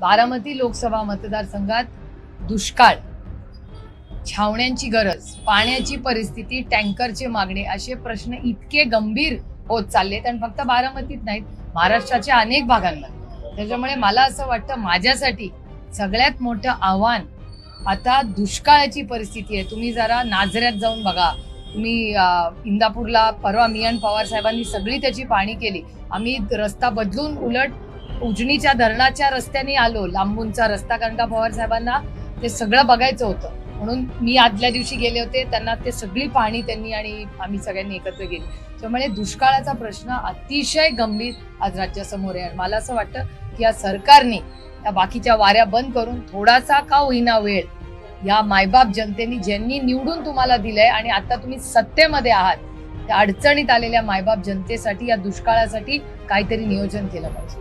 बारामती लोकसभा मतदारसंघात दुष्काळ. छावण्यांची गरज पाण्याची परिस्थिती टँकरची मागणी असे प्रश्न इतके गंभीर होत चाललेत आणि फक्त बारामतीत नाहीत महाराष्ट्राच्या अनेक भागांमध्ये त्याच्यामुळे मला असं वाटतं माझ्यासाठी सगळ्यात मोठं आव्हान आता दुष्काळाची परिस्थिती आहे. तुम्ही जरा नाझऱ्यात जाऊन बघा. तुम्ही इंदापूरला परवा मियान पवार साहेबांनी सगळी त्याची पाणी केली. आम्ही रस्ता बदलून उलट उजनीच्या धरणाच्या रस्त्याने आलो लांबूनचा रस्ता कारण का पवार साहेबांना ते सगळं बघायचं होतं. म्हणून मी आदल्या दिवशी गेले होते त्यांना ते सगळी पाहणी त्यांनी आणि आम्ही सगळ्यांनी एकत्र केली. त्यामुळे दुष्काळाचा प्रश्न अतिशय गंभीर आज राज्यासमोर आहे. मला असं वाटतं की या सरकारने या बाकीच्या वाऱ्या बंद करून थोडासा का होईना वेळ या मायबाप जनतेने ज्यांनी निवडून तुम्हाला दिलंय आणि आता तुम्ही सत्तेमध्ये आहात त्या अडचणीत आलेल्या मायबाप जनतेसाठी या दुष्काळासाठी काहीतरी नियोजन केलं पाहिजे.